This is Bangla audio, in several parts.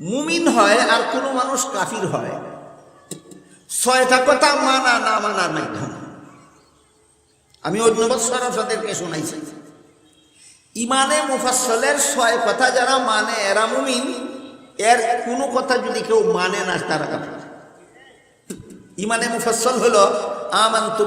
মুমিন হয় আর কোনো মানুষ কাফির হয়। কথা মানা না মানার মাধ্যমে। আমি অন্য আপনাদেরকে শোনাইছি। ইমানে মুফাসলের ছয় কথা যারা মানে এরা মুমিন, এর কোনো কথা যদি কেউ মানে না, তারা কাফির। ইমানে মুফাসল হলো, আমান্তু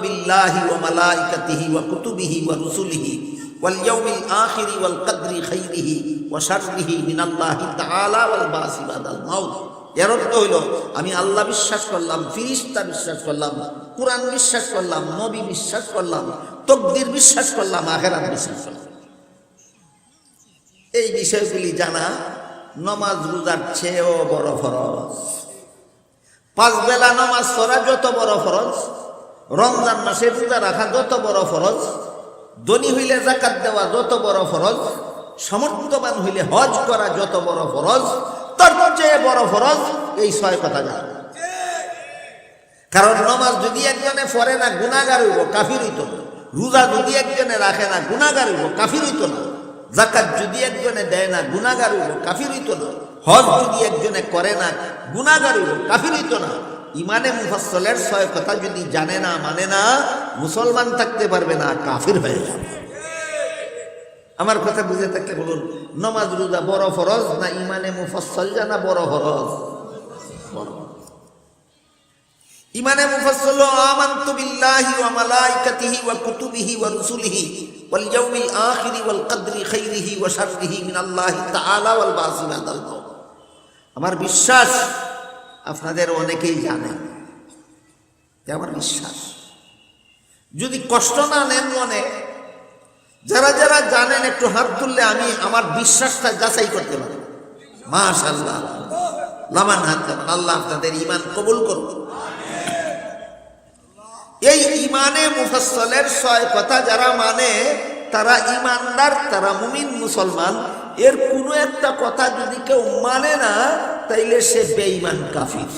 ওয়া মালাইকাতিহি ওয়া কুতুবিহি ওয়া রুসুলিহি। ওয়াল কদরি খাইরিহি ওয়া শাররিহি মিনাল্লাহি তাআলা ওয়াল বাসি বাদাল মাউত। এর অর্থ হইল, আমি আল্লাহ বিশ্বাস করলাম, ফিরিস্তা বিশ্বাস করলাম, কোরআন বিশ্বাস করলাম, নবী বিশ্বাস করলাম, তকদির বিশ্বাস করলাম, আখেরাত বিশ্বাস করলাম। এই বিষয়গুলি জানা নমাজ রোজার চেয়েও বড় ফরজ। পাঁচ বেলা নামাজ পড়া যত বড় ফরজ, রমজান মাসে রোজা রাখা যত বড় ফরজ ধনী হইলে জাকাত দেওয়া যত বড় ফরজ, সমর্থবান হইলে হজ করা যত বড় ফরজ, তার চেয়ে বড় ফরজ এই ছয় কথা জানা। কারণ নমাজ যদি একজনে পড়ে না গুণাগার হইব, কাফির হইত না। রোজা যদি একজনে রাখে না গুণাগার হইব, কাফির হইত না। জাকাত যদি একজনে দেয় না গুণাগার হইব, কাফির হইত না। হজ যদি একজনে করে না গুণাগার হইব, কাফির হইত না। ইমানে মুফাসলের ছয় কথা যদি জানে না মানে না, মুসলমান থাকতে পারবে না, কাফির হয়ে যাবে। আমার কথা বুঝে থাকলে বলুন, নমাজ, রোজা বড় ফরজ না ইমানে মুফাসল জানা বড় ফরজ? ইমানে মুফাসসল, আমানতু বিল্লাহি ওয়া মালাইকাতিহি ওয়া কুতুবিহি ওয়া রুসুলিহি ওয়াল ইয়াউমিল আখিরি ওয়াল কদরি খাইরিহি ওয়া শাররিহি মিনাল্লাহি তাআলা ওয়াল বাসি বাদাল আমার বিশ্বাস আপনাদের অনেকেই জানেন আমার বিশ্বাস। যদি কষ্ট না নেন মনে, যারা যারা জানেন একটু হাত তুললে আমি আমার বিশ্বাসটা যাচাই করতে পারি। মাশাআল্লাহ। লামান হাত আল্লাহ আপনাদের ইমান কবুল করুন। এই ইমানে মুফাসলের ছয় কথা যারা মানে তারা ইমানদার তারা মুমিন মুসলমান। এর কোনো একটা কথা যদি কেউ মানে না, তাইলে সে বেঈমান কাফির।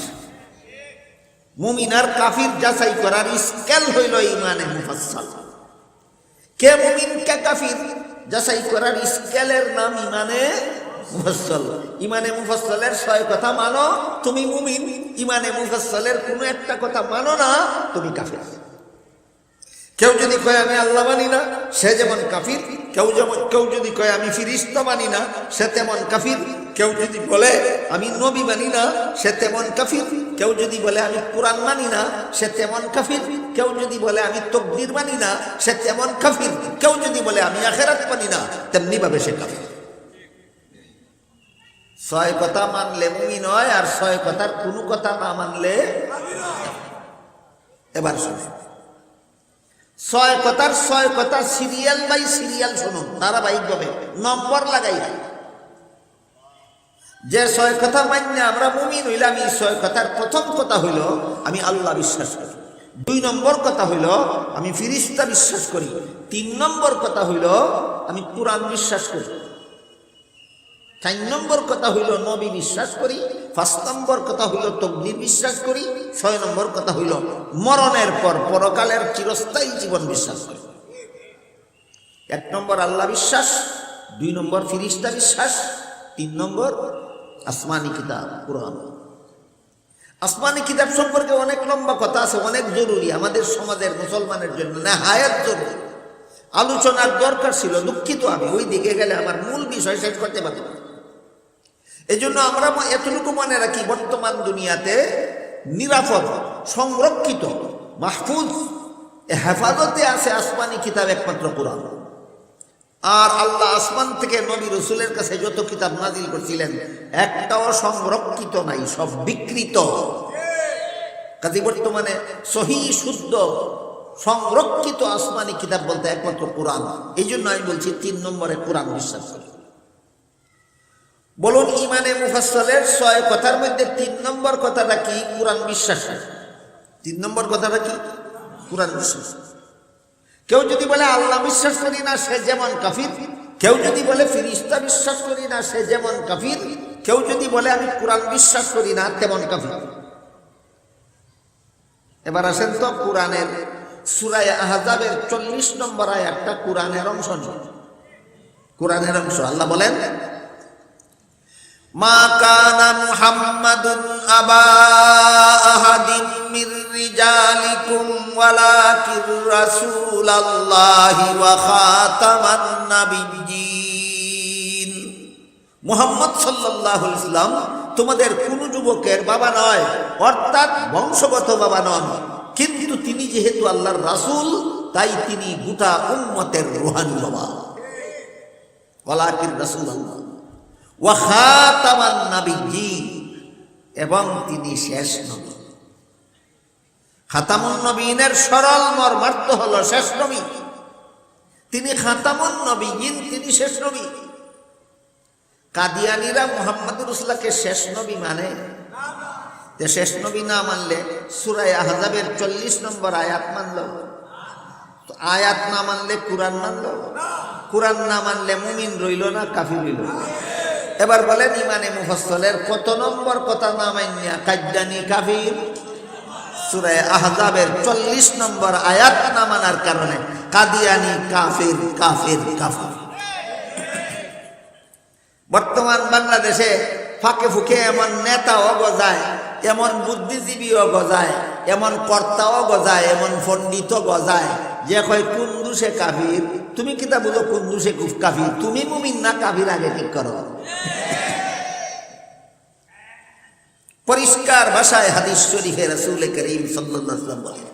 মুমিনার কাফির যাচাই করার স্কেল হইল ইমানে মুফাসল কে মুমিন, কে কাফির? যাচাই করার স্কেলের নাম ইমানে মুফাসল ইমানে মুফাসলের ছয় কথা মানো, তুমি মুমিন। ইমানে মুফাসলের কোনো একটা কথা মানো না, তুমি কাফির। কেউ যদি কয়, আমি আল্লাহ মানি না, সে যেমন কাফির কেউ যেমন কেউ যদি কয়, আমি ফিরিস্তা মানি না, সে তেমন কাফির। কেউ যদি বলে, আমি নবী মানি না, সে তেমন কাফির। কেউ যদি বলে, আমি কোরআন মানি না, সে তেমন কাফির। কেউ যদি বলে, আমি তকদির মানি না, সে তেমন কাফির। কেউ যদি বলে, আমি আখেরাত মানি না, তেমনি ভাবে সে কাফির। ছয় কথা মানলে মুমি নয় আর ছয় কথার কোনো কথা না মানলে এবার শুনে ছয় কথার ছয় কথা সিরিয়াল বাই সিরিয়াল শুনুন, ধারাবাহিকভাবে, নম্বর লাগাই যে ছয় কথা মান্য আমরা মুমিন হইলাম, এই ছয় কথার প্রথম কথা হইল, আমি আল্লাহ বিশ্বাস করি। দুই নম্বর কথা হইল, আমি ফিরিস্তা বিশ্বাস করি। তিন নম্বর কথা হইল, আমি কোরআন বিশ্বাস করি। চার নম্বর কথা হইল, নবী বিশ্বাস করি। পাঁচ নম্বর কথা হইল তকদির বিশ্বাস করি। ছয় নম্বর কথা হইল, মরণের পর পরকালের চিরস্থায়ী জীবন বিশ্বাস করি। এক নম্বর আল্লাহ বিশ্বাস, দুই নম্বর ফিরিস্তা বিশ্বাস, তিন নম্বর আসমানি কিতাব, কোরআন। আসমানি কিতাব সম্পর্কে অনেক লম্বা কথা আছে, অনেক জরুরি, আমাদের সমাজের মুসলমানের জন্য না হায়াত জরুরি। আলোচনার দরকার ছিল, দুঃখিত আমি, ওই দিকে গেলে আমার মূল বিষয় শেষ করতে পারতাম। এই জন্য আমরা এতটুকু মনে রাখি, বর্তমান দুনিয়াতে নিরাপদ, সংরক্ষিত, মাহফুজ। হেফাজতে আছে আসমানি কিতাব একমাত্র কোরআন। আর আল্লাহ আসমান থেকে নবী রসুলের কাছে যত কিতাব নাজিল করছিলেন, একটাও সংরক্ষিত নাই, সব বিকৃত। কাজে বর্তমানে সহি, শুদ্ধ, সংরক্ষিত আসমানি কিতাব বলতে একমাত্র কোরআন। এই জন্য আমি বলছি তিন নম্বরে কোরআন বিশ্বাস করি। বলুন ইমানে মুফাসলের ছয় কথার মধ্যে তিন নম্বর কথাটা কি? কোরআন বিশ্বাস তিন নম্বর কথাটা কি? কোরআন বিশ্বাস কেউ যদি বলে, আল্লাহ বিশ্বাস করি না, সে যেমন কাফির। কেউ যদি বলে, ফিরিস্তা বিশ্বাস করি না, সে যেমন কাফির। কেউ যদি বলে, আমি কোরআন বিশ্বাস করি না, তেমন কাফির। এবার আসেন তো কোরআনের সুরায় আহজাবের চল্লিশ নম্বর আয় একটা কোরআনের অংশ কোরআনের অংশ, আল্লাহ বলেন মা ওয়ালাকির মুহাম্মদ তোমাদের কোন যুবকের বাবা নয়, অর্থাৎ বংশগত বাবা নন। কিন্তু তিনি যেহেতু আল্লাহর রাসূল, তাই তিনি গোটা উম্মতের রুহানি বাবা ওয়ালাকির রাসূলুল্লাহ। ওয়া খাতামান এবং তিনি শেষ নবী। খাতামুন নবীনের সরল মর্মার্থ হল শেষ নবী। তিনি খাতামুন নবীন তিনি শেষ নবী। কাদিয়ানিরা মোহাম্মদ রসুল্লাহকে শেষ নবী মানে। শেষ নবী না মানলে সুরায় আহজাবের চল্লিশ নম্বর আয়াত মানল। আয়াত না মানলে কোরআন মানল। কোরআন না মানলে মুমিন রইল না কাফি রইল এবার বলেন, ইমানে মুফসলের কত নম্বর কথা না মাইনিয়া? কাজ্জানি কাফির। সুরায় আহজাবের চল্লিশ নম্বর আয়াত না মানার কারণে। কাদিয়ানি কাফির কাফির কাফির। বর্তমান বাংলাদেশে ফাঁকে ফুকে এমন নেতাও গজায়, এমন বুদ্ধিজীবীও গজায়, এমন কর্তাও গজায়, এমন পণ্ডিতও গজায়, যে কয় কুন্দুসে কাফির। তুমি কিতা বুঝো কুন্দুসে কুফ কাফি তুমি মুমিন না কাফির আগে ঠিক করো। পরিষ্কার ভাষায় হাদিস শরীফে রাসূল করিম সাল্লাল্লাহু আলাইহি ওয়াসাল্লাম বলেন,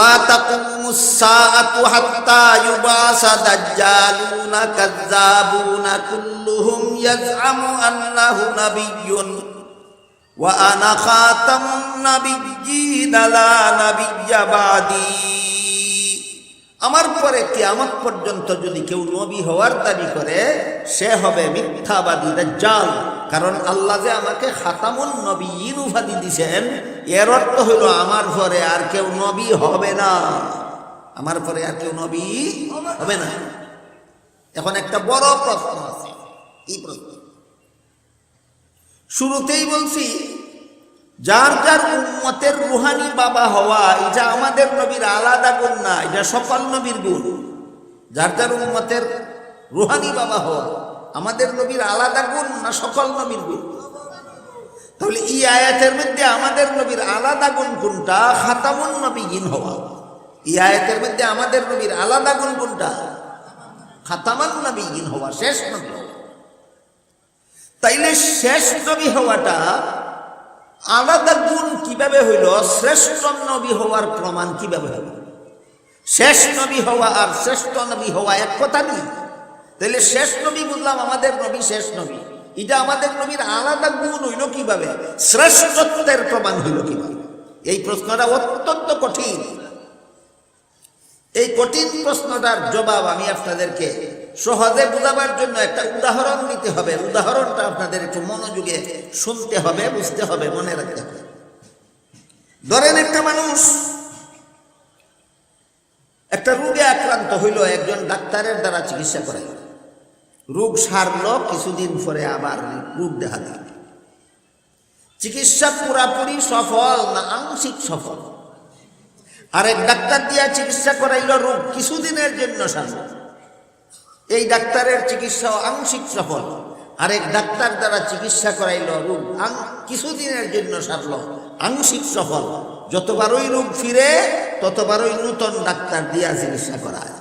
লা তাকুমু সাআতু হাত্তা ইউবাসা দাজ্জালুনা কাযযাবুনা কুল্লুহুম ইয়াজআমু আন্নাহু নাবিয়্যুন, ওয়া আনা খাতামুন নাবিয়্যিনা লা নাবিয়্যা বাদী। আমার পরে কিয়ামত পর্যন্ত যদি কেউ নবী হওয়ার দাবি করে, সে হবে মিথ্যাবাদী জাল কারণ আল্লাহ যে আমাকে খাতামুন নবীন উপাধি দিছেন, এর অর্থ হইল আমার পরে আর কেউ নবী হবে না। আমার পরে আর কেউ নবী হবে না। এখন একটা বড় প্রশ্ন আছে। এই প্রশ্ন। শুরুতেই বলছি যার যার উম্মতের রুহানি বাবা হওয়া, এটা আমাদের নবীর আলাদা গুণ না, এটা সকল নবীর গুণ। যার যার উম্মতের রুহানি বাবা হওয়া, আমাদের নবীর আলাদা গুণ না সকল নবীর গুণ? তাহলে এই আয়াতের মধ্যে আমাদের নবীর আলাদা গুণ কোনটা? খাতামুন নবীন হওয়া। এই আয়াতের মধ্যে আমাদের নবীর আলাদা গুণ কোনটা? খাতামান নবীন হওয়া, শেষ নবী তাইলে শেষ নবী হওয়াটা আলাদা গুণ কীভাবে হইল? শ্রেষ্ঠ নবী হওয়ার প্রমাণ কীভাবে হইল? শেষ নবী হওয়া আর শ্রেষ্ঠ নবী হওয়া এক কথা নেই। তাহলে শেষ নবী বুঝলাম আমাদের নবী শেষ নবী। এটা আমাদের নবীর আলাদা গুণ হইল কীভাবে? শ্রেষ্ঠত্বের প্রমাণ হইল কীভাবে? এই প্রশ্নটা অত্যন্ত কঠিন। এই কঠিন প্রশ্নটার জবাব আমি আপনাদেরকে সহজে বোঝাবার জন্য একটা উদাহরণ নিতে হবে। উদাহরণটা আপনাদের একটু মনোযোগে শুনতে হবে, বুঝতে হবে, মনে রাখতে হবে। ধরেন একটা মানুষ একটা রোগে আক্রান্ত হইল, একজন ডাক্তারের দ্বারা চিকিৎসা করাইল। রোগ সারল, কিছুদিন পরে আবার রোগ দেখা দিল। চিকিৎসা পুরাপুরি সফল না আংশিক সফল? আরেক ডাক্তার দিয়া চিকিৎসা করাইল, রোগ কিছুদিনের জন্য সারল। এই ডাক্তারের চিকিৎসা আংশিক সফল। আরেক ডাক্তার দ্বারা চিকিৎসা করাইল রোগ কিছুদিনের জন্য সারল। আংশিক সফল। যতবারই রোগ ফিরে, ততবারই নূতন ডাক্তার দিয়া চিকিৎসা করায়।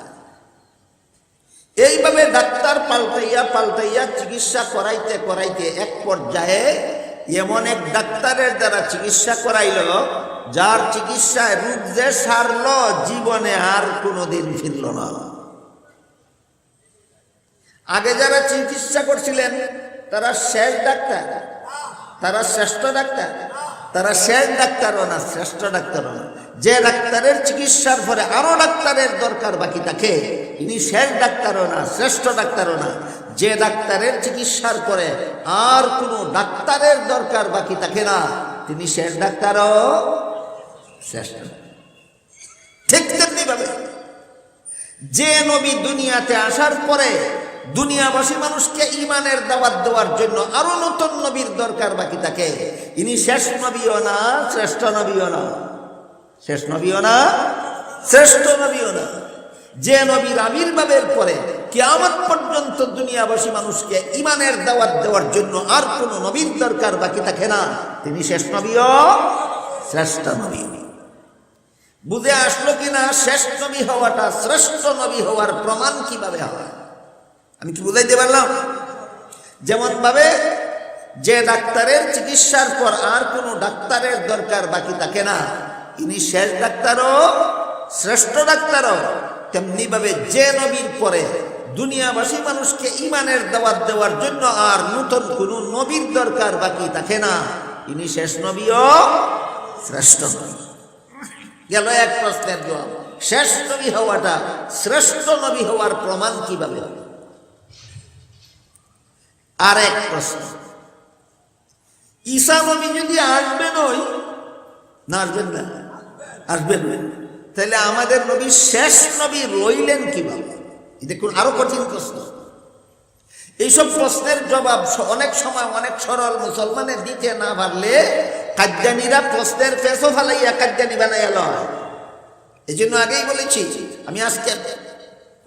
এইভাবে ডাক্তার পাল্টাইয়া পাল্টাইয়া চিকিৎসা করাইতে করাইতে এক পর্যায়ে এমন এক ডাক্তারের দ্বারা চিকিৎসা করাইল, যার চিকিৎসায় রোগ যে সারল, জীবনে আর কোনোদিন ফিরল না। আগে যারা চিকিৎসা করছিলেন, তারা শেষ ডাক্তার, তারা শ্রেষ্ঠ ডাক্তার, তারা শেষ ডাক্তারও না, শ্রেষ্ঠ ডাক্তারও না। যে ডাক্তারের চিকিৎসার পরে আরও ডাক্তারের দরকার বাকি থাকে ইনি শেষ ডাক্তারও না, শ্রেষ্ঠ ডাক্তারও না। যে ডাক্তারের চিকিৎসার পরে আর কোনো ডাক্তারের দরকার বাকি থাকে না, তিনি শেষ ডাক্তারও শ্রেষ্ঠ ঠিক তেমনি ভাবে যে নবী দুনিয়াতে আসার পরে দুনিয়াবাসী মানুষকে ইমানের দাওয়াত দেওয়ার জন্য আরও নতুন নবীর দরকার বাকি থাকে। ইনি শেষ নবীও না, শ্রেষ্ঠ নবীও না। শেষ নবীও না, শ্রেষ্ঠ নবীও না। যে নবীর আবির্ভাবের পরে কিয়ামত পর্যন্ত দুনিয়াবাসী মানুষকে ইমানের দাওয়াত দেওয়ার জন্য আর কোনো নবীর দরকার বাকি থাকে না। তিনি শেষ নবীও, শ্রেষ্ঠ নবী বুঝে আসলো কিনা, শেষ নবী হওয়াটা শ্রেষ্ঠ নবী হওয়ার প্রমাণ কীভাবে হয়? আমি কি বুঝাইতে পারলাম? যেমন ভাবে যে ডাক্তারের চিকিৎসার পর আর কোনো ডাক্তারের দরকার বাকি থাকে না, ইনি শেষ ডাক্তারও, শ্রেষ্ঠ ডাক্তারও তেমনি ভাবে যে নবীর পরে দুনিয়াবাসী মানুষকে ইমানের দাওয়াত দেওয়ার জন্য আর নতুন কোনো নবীর দরকার বাকি থাকে না, ইনি শেষ নবীও শ্রেষ্ঠ নবী। গেল এক প্রশ্নের জবাব, শেষ নবী হওয়াটা শ্রেষ্ঠ নবী হওয়ার প্রমাণ কীভাবে হবে? আর এক প্রশ্ন। ঈসা নবী যদি আসবেন ওই, না, আসবেন না, আসবেন তাহলে আমাদের নবী শেষ নবী রইলেন কীভাবে? দেখুন, আরও কঠিন প্রশ্ন। এইসব প্রশ্নের জবাব অনেক সময় অনেক সরল মুসলমানের দিতে না পারলে কাজ্জানিরা প্রশ্নের পেছও ফালাইয়া কাজ্জানি বানাইয়া লয়। এই জন্য আগেই বলেছি, আমি আজকে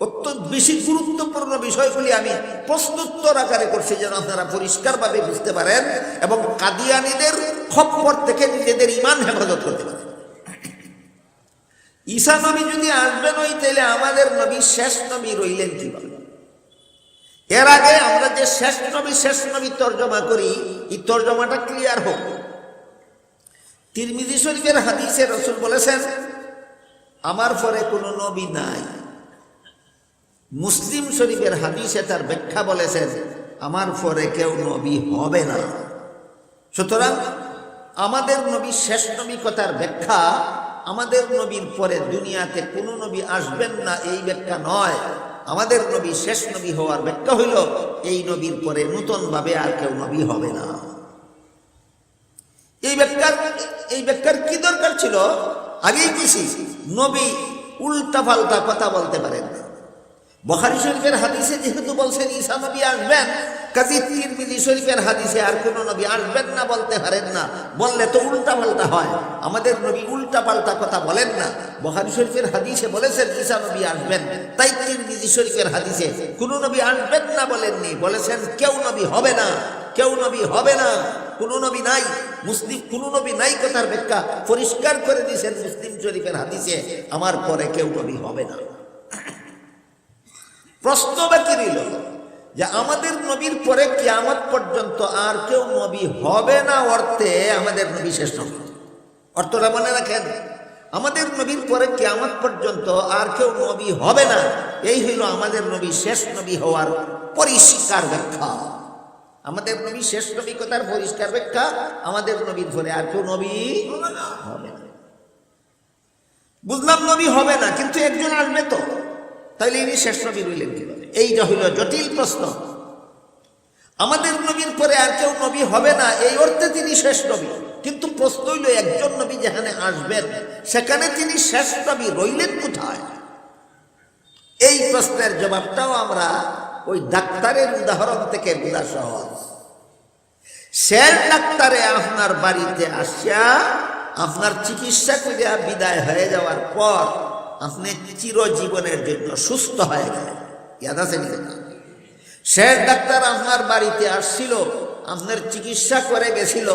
অত্যন্ত বেশি গুরুত্বপূর্ণ বিষয়গুলি আমি প্রশ্নোত্তর আকারে করছি যেন আপনারা পরিষ্কারভাবে বুঝতে পারেন এবং কাদিয়ানিদের খপ্পর থেকে নিজেদের ইমান হেফাজত করতে পারেন। ঈসা নবী যদি আসবেন ওই তাহলে আমাদের নবী শেষ নবী রইলেন কীভাবে? এর আগে আমরা যে শেষ নবী শেষ নবী তর্জমা করি, এই তর্জমাটা ক্লিয়ার হোক। তিরমিজি শরীফের হাদিসে রসুল বলেছেন, আমার পরে কোনো নবী নাই। মুসলিম শরীফের হাদিসে তার ব্যাখ্যা বলেছেন, আমার পরে কেউ নবী হবে না। সুতরাং আমাদের নবী শেষ নবী কথার ব্যাখ্যা, আমাদের নবীর পরে দুনিয়াতে কোনো নবী আসবেন না, এই ব্যাখ্যা নয়। আমাদের নবী শেষ নবী হওয়ার ব্যাখ্যা হইল, এই নবীর পরে নূতনভাবে আর কেউ নবী হবে না। এই ব্যাখ্যার এই ব্যাখ্যার কি দরকার ছিল? আগেই কিছু নবী উল্টা পাল্টা কথা বলতে পারেন না। বখারি শরীফের হাদিসে যেহেতু বলছেন, ঈসা নবী আসবেন কাজী তিরমিজি শরীফের হাদিসে আর কোন নবী আসবেন না, বলতে পারেন না। বললে তো উল্টা পাল্টা হয়। আমাদের নবী উল্টা পাল্টা কথা বলেন না। বখারি শরীফের হাদিসে বলেছেন, ঈসা নবী আসবেন। তাই তিরমিজি শরীফের হাদিসে কোন নবী আসবেন না বলেননি। বলেছেন, কেউ নবী হবে না, কেউ নবী হবে না। কোন নবী নাই, মুসলিম, কোন নবী নাই কথার ব্যাখ্যা পরিষ্কার করে দিয়েছেন মুসলিম শরীফের হাদিসে। আমার পরে কেউ নবী হবে না। প্রশ্ন বাকি রইল যে আমাদের নবীর পরে কিয়ামত পর্যন্ত আর কেউ নবী হবে না অর্থে আমাদের নবী শেষ নবী অর্থটা মনে রাখেন, আমাদের নবীর পরে কিয়ামত পর্যন্ত আর কেউ নবী হবে না। এই হইল আমাদের নবী শেষ নবী হওয়ার পরিষ্কার ব্যাখ্যা। আমাদের নবী শেষ নবী কথার পরিষ্কার ব্যাখ্যা, আমাদের নবীর পরে আর কেউ নবী হবে না। বুঝলাম নবী হবে না, কিন্তু একজন আসবে তো। তাইলে ইনি শেষ নবী রইলেন কীভাবে? এইটা হইল জটিল প্রশ্ন। আমাদের নবীর পরে আর কেউ নবী হবে না, এই অর্থে তিনি শেষ নবী কিন্তু প্রশ্ন হইল, একজন নবী যেখানে আসবেন, সেখানে তিনি শেষ নবী রইলেন কোথায়? এই প্রশ্নের জবাবটাও আমরা ওই ডাক্তারের উদাহরণ থেকে বোঝা সহজ। শেষ ডাক্তারে আপনার বাড়িতে আসিয়া আপনার চিকিৎসা করিয়া বিদায় হয়ে যাওয়ার পর আপনি চিরজীবনের জন্য সুস্থ হয়ে গেলেন। ইয়াদ আছে শেষ ডাক্তার আপনার বাড়িতে আসছিল, আপনার চিকিৎসা করে গেছিল।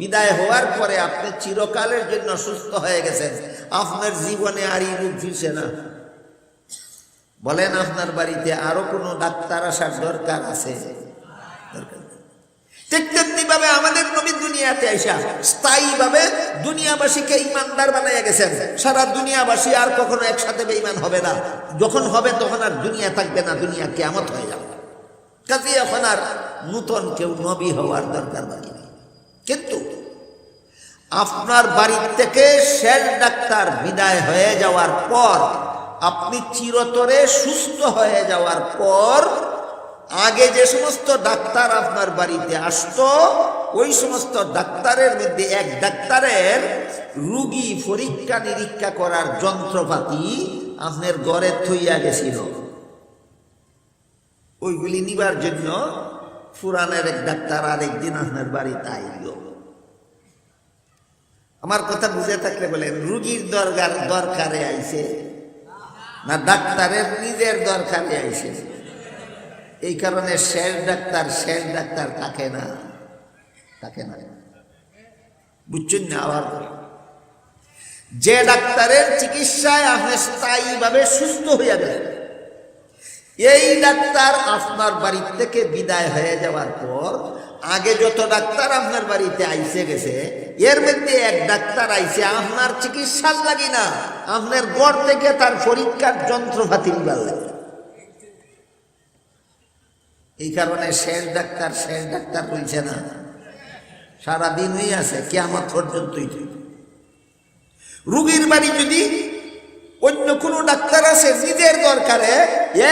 বিদায় হওয়ার পরে আপনি চিরকালের জন্য সুস্থ হয়ে গেছেন। আপনার জীবনে আর এই ফিরছে না। বলেন আপনার বাড়িতে আরও কোনো ডাক্তার আসার দরকার আছে। ঠিক আমাদের নবী দুনিয়াতে আইসা স্থায়ী ভাবে দুনিয়াবাসীকে ইমানদার বানাইয়া গেছেন। সারা দুনিয়াবাসী আর কখনো একসাথে বেঈমান হবে না। যখন হবে তখন আর দুনিয়া থাকবে না, দুনিয়া কেমত হয়ে যাবে। কাজে এখন আর নূতন কেউ নবী হওয়ার দরকার বাকি নেই। কিন্তু আপনার বাড়ি থেকে শেষ ডাক্তার বিদায় হয়ে যাওয়ার পর, আপনি চিরতরে সুস্থ হয়ে যাওয়ার পর আগে যে সমস্ত ডাক্তার আপনার বাড়িতে আসতো, ওই সমস্ত ডাক্তারের মধ্যে এক ডাক্তারের রুগী পরীক্ষা নিরীক্ষা করার যন্ত্রপাতি আপনার ঘরে থইয়া গেছিল। ওইগুলি নিবার জন্য ফুরানের এক ডাক্তার আরেকদিন আপনার বাড়িতে আইল। আমার কথা বুঝে থাকলে বলেন, রুগীর দরকার দরকারে আইছে না ডাক্তারের নিজের দরকারে আইসে এই কারণে শেষ ডাক্তার শেষ ডাক্তার থাকে না থাকে না। বুঝছেন না আবার? যে ডাক্তারের চিকিৎসায় আপনি স্থায়ীভাবে সুস্থ হইয়া গেলেন, এই ডাক্তার আপনার বাড়ি থেকে বিদায় হয়ে যাওয়ার পর আগে যত ডাক্তার আপনার বাড়িতে আইসে গেছে, এর মধ্যে এক ডাক্তার আইসে, আপনার চিকিৎসার লাগি না, আপনার গড় থেকে তার পরীক্ষার যন্ত্রপাতি নিবার লাগে। এই কারণে শেষ ডাক্তার শেষ ডাক্তার বলছে না। সারাদিনই আছে কে কেমন পর্যন্তই রুগীর বাড়ি যদি অন্য কোনো ডাক্তার আছে, নিজের দরকারে,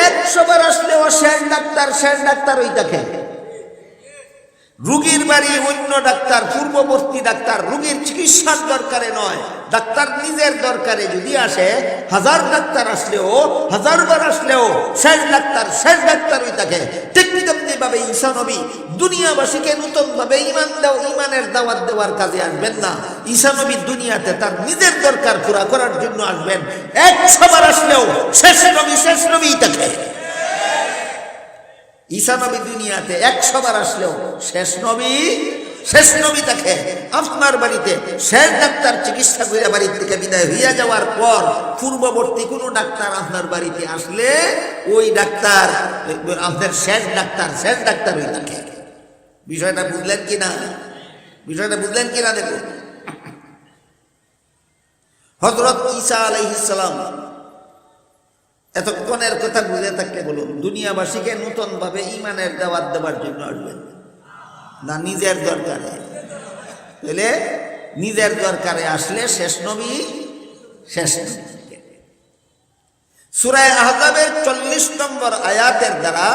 একশো বার ও শেষ ডাক্তার শেষ ডাক্তার ওই দেখে রুগীর বাড়ি অন্য ডাক্তার, পূর্ববর্তী ডাক্তার, রুগীর চিকিৎসার দরকারে নয়। ডাক্তার নিজের দরকারে যদি আসে, হাজার ডাক্তার আসলেও হাজার বার আসলেও, শেষ ডাক্তার শেষ ডাক্তার ওই থাকে ঠিক তেমনি ভাবে ঈশা নবী দুনিয়াবাসীকে নতুন ভাবে ইমান দাও ইমানের দাওয়াত দেওয়ার কাজে আসবেন না। ঈশা নবী দুনিয়াতে তার নিজের দরকার পুরা করার জন্য আসবেন। একশো বার আসলেও শেষ নবী শেষ নবী থাকে ঈসা নবী দুনিয়াতে একশো বার আসলেও শেষ নবী শেষ নবী তাকে আপনার বাড়িতে, শেষ ডাক্তার চিকিৎসা করে বাড়ির থেকে বিদায় হইয়া যাওয়ার পর পূর্ববর্তী কোনো ডাক্তার আপনার বাড়িতে আসলে ওই ডাক্তার, আপনার শেষ ডাক্তার শেষ ডাক্তার ওই থাকে। বিষয়টা বুঝলেন কি না বিষয়টা বুঝলেন কি না দেখুন। হজরত ঈসা আলাইহিসালাম এতক্ষণের কথা বুঝে থাকলে বলুন, দুনিয়াবাসীকে নতুন ভাবে ইমানের দাওয়াত দেওয়ার জন্য আসবেন। না, নিজের দরকারে। তাহলে নিজের দরকারে আসলে শেষ নবী, শেষ সুরায় আহজাবের চল্লিশ নম্বর আয়াতের দ্বারা,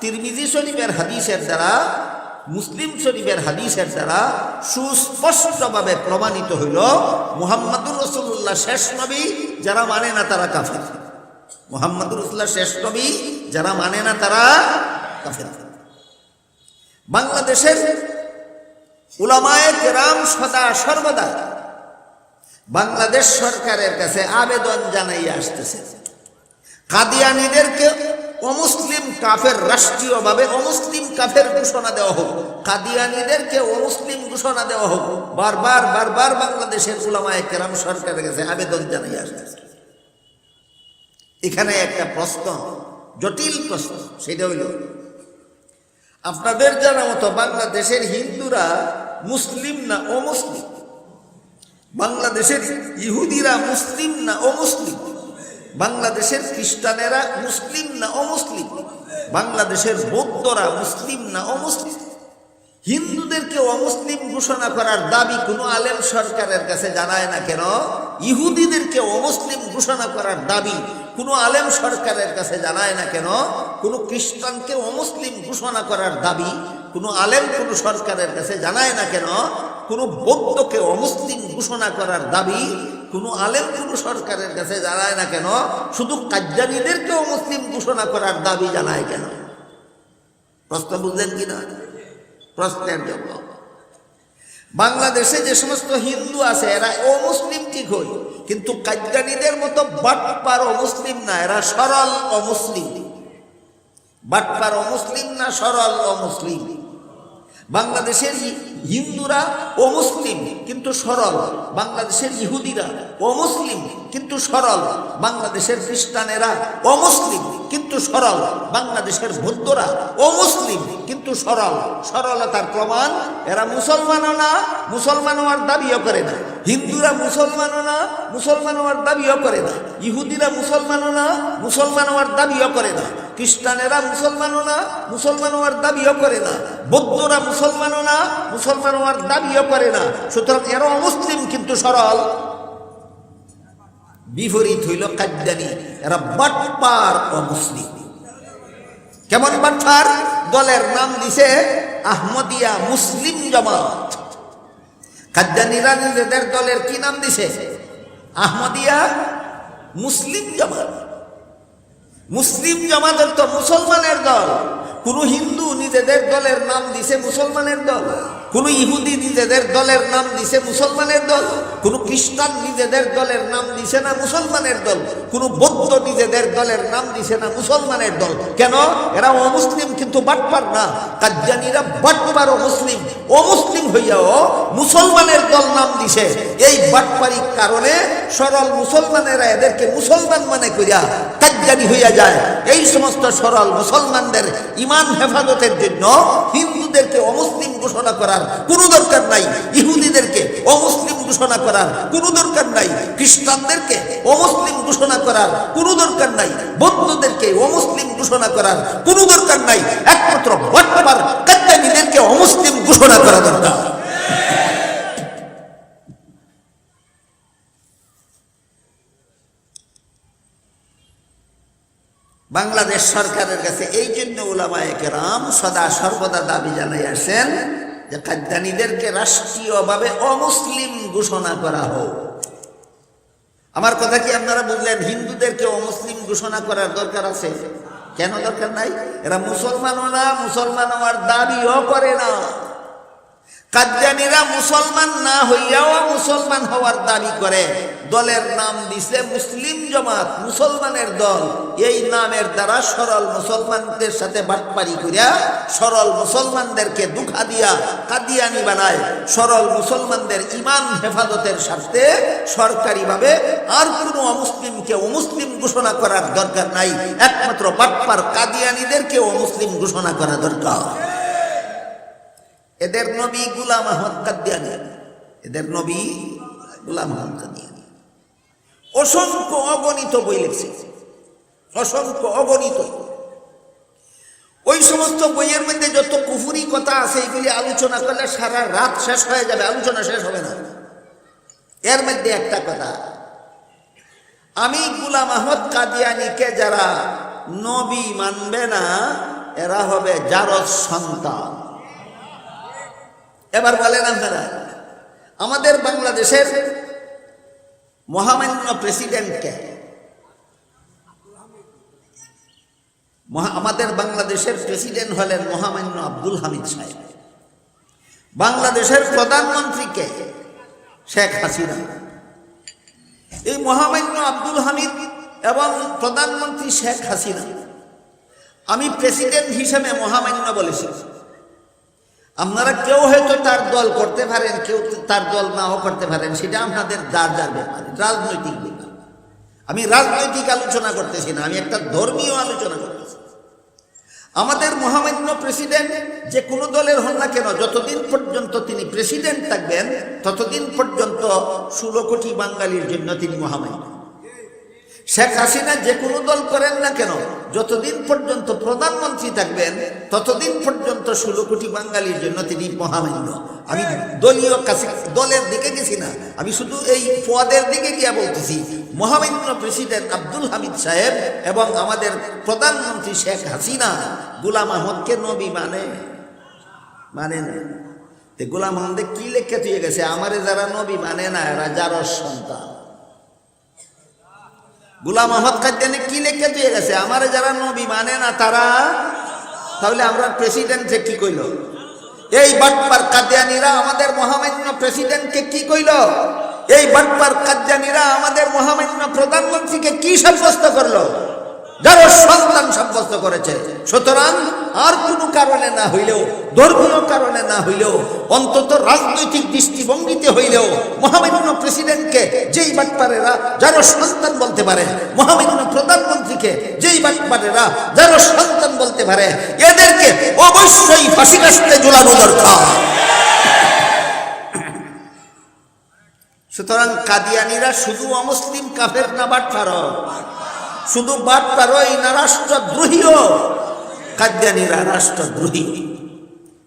তিরমিজি শরীফের হাদিসের দ্বারা, মুসলিম শরীফের হাদিসের দ্বারা সুস্পষ্টভাবে প্রমাণিত হইল, মুহাম্মাদুর রসুল্লাহ শেষ নবী, যারা মানে না তারা কাফের। মোহাম্মদুর রসুল্লাহ শেষ নবী যারা মানে না তারা কাফের। বাংলাদেশের উলামায়ে কেরাম সদা সর্বদা বাংলাদেশ সরকারের কাছে আবেদন জানাইয়া আসতেছে। কাদিয়ানিদেরকে অমুসলিম কাফের রাষ্ট্রীয়ভাবে অমুসলিম কাফের ঘোষণা দেওয়া হোক, কাদিয়ানিদেরকে অমুসলিম ঘোষণা দেওয়া হোক, বারবার বারবার বাংলাদেশের উলামায়ে কেরাম সরকারের কাছে আবেদন জানাইয়া আসতেছে। এখানে একটা প্রশ্ন, জটিল প্রশ্ন, সেটা হইল, আপনাদের জানা মতো বাংলাদেশের হিন্দুরা মুসলিম না অমুসলিম? বাংলাদেশের ইহুদিরা মুসলিম না অমুসলিম? বাংলাদেশের খ্রিস্টানেরা মুসলিম না অমুসলিম? বাংলাদেশের বৌদ্ধরা মুসলিম না অমুসলিম? হিন্দুদেরকে অমুসলিম ঘোষণা করার দাবি কোনো আলেম সরকারের কাছে জানায় না কেন? ইহুদিদেরকে অমুসলিম ঘোষণা করার দাবি কোনো আলেম সরকারের কাছে জানায় না কেন? কোনো খ্রিস্টানকে অমুসলিম ঘোষণা করার দাবি কোনো আলেম কোনো সরকারের কাছে জানায় না কেন? কোনো বৌদ্ধকে অমুসলিম ঘোষণা করার দাবি কোনো আলেম কোনো সরকারের কাছে জানায় না কেন? শুধু কাজ্জানীদেরকে অমুসলিম ঘোষণা করার দাবি জানায় কেন? প্রশ্ন বুঝলেন কি না প্রশ্নের জন্য বাংলাদেশে যে সমস্ত হিন্দু আছে, এরা অমুসলিম ঠিক হই কিন্তু কাজ্জানীদের মতো বাটপার অমুসলিম না এরা সরল অমুসলিম বাটপার অমুসলিম না সরল অমুসলিম বাংলাদেশের হিন্দুরা অমুসলিম কিন্তু সরল, বাংলাদেশের ইহুদিরা অমুসলিম কিন্তু সরল, বাংলাদেশের খ্রিস্টানেরা অমুসলিম কিন্তু সরল, বাংলাদেশের বৌদ্ধরা অমুসলিম কিন্তু সরল। সরলতার প্রমাণ, এরা মুসলমানও না মুসলমান হওয়ার দাবিও করে না। হিন্দুরা মুসলমানও না মুসলমান হওয়ার দাবিও করে না। ইহুদিরা মুসলমানও না মুসলমান হওয়ার দাবিও করে না। খ্রিস্টানেরা মুসলমানও না মুসলমান হওয়ার দাবিও করে না। বৌদ্ধরা মুসলমানও না মুসলমান হওয়ার দাবিও করে না। সুতরাং এরা অমুসলিম কিন্তু সরল। বিপরীত হইল কাজ্জানি। এরা বাটপার অমুসলিম। কেমন বাটপার? দলের নাম দিছে আহমদিয়া মুসলিম জামাত। কাজ্জানিরা নিজেদের দলের কি নাম দিছে? আহমদিয়া মুসলিম জামাত। মুসলিম জামাতের তো মুসলমানের দল। কোন হিন্দু নিজেদের দলের নাম দিছে মুসলমানের দল। কোন ইহুদি নিজেদের দলের নাম দিছে মুসলমানের দল, কোন খ্রিস্টান নিজেদের দলের নাম দিছে না মুসলমানের দল, কোন বৌদ্ধ নিজেদের দলের নাম দিছে না মুসলমানের দল। কেন? এরা অমুসলিম কিন্তু বাটপার না। কাজ্জানিরা বাটপার ও মুসলিম অমুসলিম হইয়াও মুসলমানের দল নাম দিছে। এই বাটপারিক কারণে সরল মুসলমানেরা এদেরকে মুসলমান মানে করিয়া কাজ্জানি হইয়া যায়। এই সমস্ত সরল মুসলমানদের ইমান হেফাজতের জন্য হিন্দুদেরকে অমুসলিম ঘোষণা করার কোনো দরকার নাই। ইহুদিদেরকে অমুসলিম ঘোষণা করার কোনো দরকার নাই। খ্রিস্টানদেরকে অমুসলিম ঘোষণা করার কোনো দরকার নাই। বৌদ্ধদেরকে অমুসলিম ঘোষণা করার কোনো দরকার নাই। একমাত্র বটপার কাদ্দানিদেরকে অমুসলিম ঘোষণা করা দরকার। বাংলাদেশ সরকারের কাছে এই জন্য ওলামায়ে কেরাম সদা সর্বদা দাবি জানাই আসেন যে কাদ্দানিদেরকে রাষ্ট্রীয়ভাবে অমুসলিম ঘোষণা করা হোক। আমার কথা কি আপনারা বুঝলেন? হিন্দুদেরকে অমুসলিম ঘোষণা করার দরকার আছে? কেন দরকার নাই? এরা মুসলমানও না মুসলমান হওয়ার দাবিও করে না। কাদ্যানিরা মুসলমান না হইয়াও মুসলমান হওয়ার দাবি করে। দলের নাম দিছে মুসলিম জমাত, মুসলমানের দল। এই নামের দ্বারা সরল মুসলমানদের সাথে বাটপারি করিয়া সরল মুসলমানদেরকে দুঃখা দিয়া কাদিয়ানি বানায়। সরল মুসলমানদের ইমান হেফাজতের স্বার্থে সরকারিভাবে আর কোনো অমুসলিমকে অমুসলিম ঘোষণা করার দরকার নাই। একমাত্র বাটপার কাদিয়ানিদেরকে অমুসলিম ঘোষণা করা দরকার। এদের নবী গুলাম আহমদ কাদিয়ানি, এদের নবী গুলাম আহমদ কাদিয়ানি। অসংখ্য অগণিত বই লিখছে, অসংখ্য অগণিত। ওই সমস্ত বইয়ের মধ্যে যত কুফুরি কথা আছে, এগুলি আলোচনা করলে সারা রাত শেষ হয়ে যাবে, আলোচনা শেষ হবে না। এর মধ্যে একটা কথা, আমি গুলাম আহমদ কাদিয়ানিকে যারা নবী মানবে না, এরা হবে জারজ সন্তান। এবার বলেন আপনারা, আমাদের বাংলাদেশের মহামান্য প্রেসিডেন্টকে আমাদের বাংলাদেশের প্রেসিডেন্ট হলেন মহামান্য আব্দুল হামিদ সাহেব। বাংলাদেশের প্রধানমন্ত্রীকে শেখ হাসিনা। এই মহামান্য আব্দুল হামিদ এবং প্রধানমন্ত্রী শেখ হাসিনা। আমি প্রেসিডেন্ট হিসেবে মহামান্য বলেছি। আপনারা কেউ হয়তো তার দল করতে পারেন, কেউ তার দল নাও করতে পারেন, সেটা আপনাদের যার যার ব্যাপার, রাজনৈতিক ব্যাপার। আমি রাজনৈতিক আলোচনা করতেছি না, আমি একটা ধর্মীয় আলোচনা করতেছি। আমাদের মহামান্য প্রেসিডেন্ট যে কোনো দলের হন না কেন, যতদিন পর্যন্ত তিনি প্রেসিডেন্ট থাকবেন, ততদিন পর্যন্ত ষোলো কোটি বাঙালির জন্য তিনি মহামান্য। শেখ হাসিনা যে কোনো দল করেন না কেন, যতদিন পর্যন্ত প্রধানমন্ত্রী থাকবেন, ততদিন পর্যন্ত ষোলো কোটি বাঙালির জন্য তিনি মহামান্য। আমি দলীয় কাছে, দলের দিকে গেছি না, আমি শুধু এই পদের দিকে গিয়া বলতেছি। মহামান্য প্রেসিডেন্ট আব্দুল হামিদ সাহেব এবং আমাদের প্রধানমন্ত্রী শেখ হাসিনা, গুলাম আহমদকে নবী মানে মানে না। গোলাম আহমদে কি লেখা তুই গেছে? আমারে যারা নবী মানে না, এরা যারা সন্তান। গুলাম আহমদ কাদ্যানি কি লেখা দিয়ে গেছে? আমার যারা নবী মানে না তারা, তাহলে আমরা প্রেসিডেন্ট কি কইল? এই বাটপার কাদ্যানিরা আমাদের মহামান্য প্রেসিডেন্টকে কি কইল? এই বাটপার কাদ্যানিরা আমাদের মহামান্য প্রধানমন্ত্রীকে কি সাব্যস্ত করল? যারা সন্তান সাব্যস্ত করেছে। সুতরাং আর কোনো কারণে না হইলেও, ধর্মীয় কারণে না হইলেও, অন্তত রাজনৈতিক দৃষ্টিভঙ্গিতে হইলেও, মহামান্য প্রেসিডেন্টকে যেই বাটপারেরা যারা সন্তান বলতে পারে, মহামান্য প্রধানমন্ত্রীকে যেই বাটপারেরা যারা সন্তান বলতে পারে, এদেরকে অবশ্যই ফাঁসি কাস্তে ঝুলানো দরকার। সুতরাং কাদিয়ানিরা শুধু অমুসলিম কাফের না বাটপার শুধু বাটপার ওই না রাষ্ট্রদ্রোহীও। কাদ্যানীরা রাষ্ট্রদ্রোহী।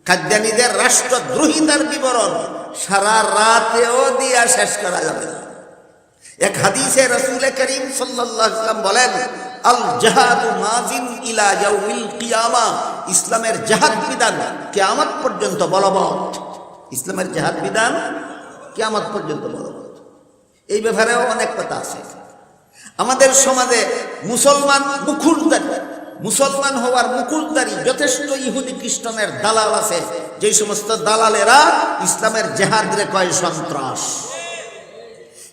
কাদ্যানীদের রাষ্ট্রদ্রোহিতার বিবরণ সারা রাতেও দিয়া শেষ করা যাবে না। এক হাদিসে রসুল করিম সাল্লাম বলেন, আল জাহাদু মাজিন ইলা ইয়াউমিল কিয়ামা। ইসলামের জাহাদ বিধান কিয়ামত পর্যন্ত বলবৎ। ইসলামের জাহাদ বিধান কিয়ামত পর্যন্ত বলবৎ। এই ব্যাপারেও অনেক কথা আছে। আমাদের সমাজে মুসলমান মুখুর মুসলমান হওয়ার মুকুলদারি যথেষ্ট ইহুদি খ্রিস্টানের দালাল আছে। যে সমস্ত দালালেরা ইসলামের জেহাদরে কয় সন্ত্রাস।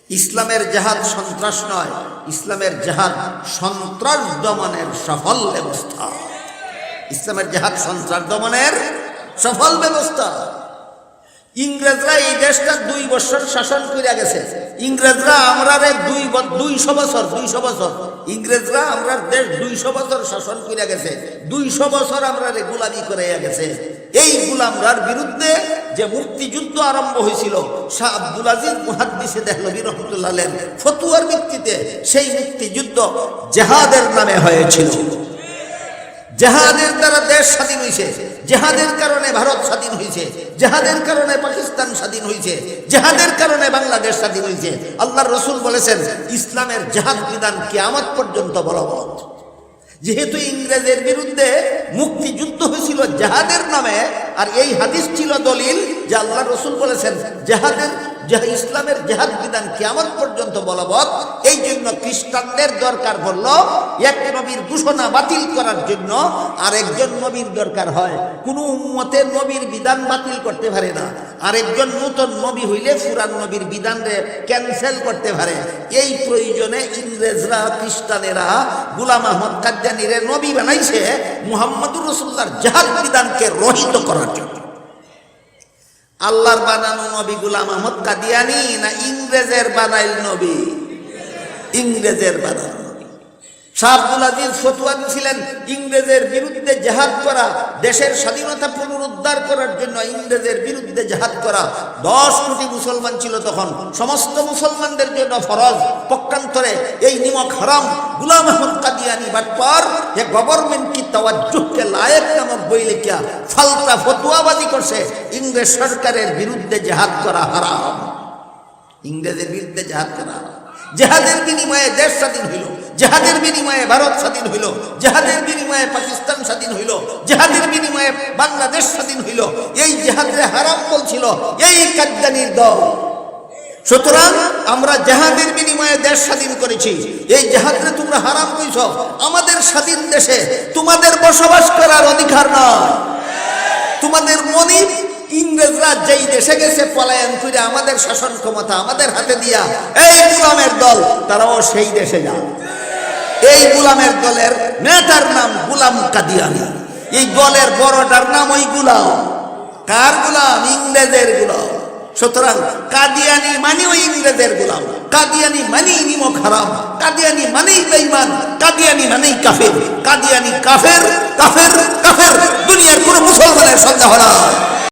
ইসলামের জেহাদ সন্ত্রাস নয়, ইসলামের জেহাদ সন্ত্রাস দমনের সফল ব্যবস্থা। ইসলামের জেহাদ সন্ত্রাস দমনের সফল ব্যবস্থা। ইংরেজরা এই দেশটা দুই বছর শাসন করে গেছে। ইংরেজরা আমরা দুই দুইশো বছর দুইশো বছর। ইংরেজরা আমরা দেশ দুইশো বছর শাসন করে গেছে। দুইশো বছর আমরা গোলামি করে গেছে। এই গুলামরার বিরুদ্ধে যে মুক্তিযুদ্ধ আরম্ভ হয়েছিল শাহ আব্দুল আজিজ মুহাদ্দিসে দেহলবী রহমতুল্লাহ ফতুয়ার ভিত্তিতে সেই মুক্তিযুদ্ধ জেহাদের নামে হয়েছিল। জেহাদের দ্বারা দেশ স্বাধীন হয়েছে জেহাদের কারণে ভারত স্বাধীন হয়েছে জেহাদের কারণে পাকিস্তান স্বাধীন হয়েছে জেহাদের কারণে বাংলাদেশ স্বাধীন হয়েছে আল্লাহর রসুল বলেছেন, ইসলামের জেহাদ বিধান কিয়ামত পর্যন্ত বলবৎ। যেহেতু ইংরেজের বিরুদ্ধে মুক্তিযুদ্ধ হয়েছিল জেহাদের নামে, আর এই হাদিস ছিল দলিল যে আল্লাহ রসুল বলেছেন, জেহাদের যে ইসলামের জেহাদ বিধান কিয়ামত পর্যন্ত বলবৎ, এই জন্য খ্রিস্টানদের দরকার পড়ল এক নবীর ঘোষণা বাতিল করার জন্য আর একজন নবীর দরকার হয়। কোনো উম্মতের নবীর বিধান বাতিল করতে পারে না। আর একজন নূতন নবী হইলে ফুরান নবীর বিধানরে ক্যান্সেল করতে পারে। এই প্রয়োজনে ইংরেজরা, খ্রিস্টানেরা, গুলাম আহমদ কাদ্যানিরে নবী বানাইছে মুহাম্মদুর রসুল্লাহর জাহাদ বিধানকে রহিত করার জন্য। আল্লাহর বানানো নবী গুলাম আহমদ কাদিয়ানি না ইংরেজের বানাইল নবী? ইংরেজের বানানো। নবী শাহ আব্দুল আজিজ ফতুয়া দিয়েছিলেন, ইংরেজের বিরুদ্ধে জেহাদ করা, দেশের স্বাধীনতা পুনরুদ্ধার করার জন্য ইংরেজের বিরুদ্ধে জেহাদ করা। দশ কোটি মুসলমান ছিল তখন। সমস্ত মুসলমানদের জন্য ফরজ। পক্ষান্তরে এই নিমক হারাম। গুলাম আহমদ কাদিয়ানি বাটপার এ গভর্নমেন্ট কি তাওয়াজ্জুহকে লায়েক নামক বই লিখিয়া ফালতা ফতুয়াবাজি করছে, ইংরেজ সরকারের বিরুদ্ধে জেহাদ করা হারাম। ইংরেজের বিরুদ্ধে জেহাদ করা। জেহাদের বিনিময়ে দেশ স্বাধীন হইল। জেহাদের বিনিময়ে ভারত স্বাধীন হইল, জেহাদের বিনিময়ে পাকিস্তান স্বাধীন হইল, জেহাদের বিনিময়ে বাংলাদেশ স্বাধীন হইল। এই জেহাদরে হারাম বলছিল, এই কাদ্দানির দল। সুতরাং আমরা জেহাদের বিনিময়ে দেশ স্বাধীন করেছি। এই জেহাদরে তোমরা হারাম কইছ, আমাদের স্বাধীন দেশে তোমাদের বসবাস করার অধিকার নয় তোমাদের মনিব ইংরেজরা যেই দেশে গেছে, পলায়ন করে আমাদের শাসন ক্ষমতা আমাদের হাতে দিয়া, এই গুলামের দল, তারাও সেই দেশে যান এই গুলামের দলের নেতার নাম গুলাম কাদিয়ানি। এই দলের বড়টার নাম ওই গুলাম। কার গুলাম? ইংরেজের গুলাম। সুতরাং কাদিয়ানি মানে ওই ইংরেজের গুলাম। কাদিয়ানি মানেই নিমক হারাম কাদিয়ানি মানেই বেঈমান। কাদিয়ানি মানেই কাফের। কাদিয়ানি কাফের কাফের কাফের। দুনিয়ার কোনো মুসলমানের সন্দেহ না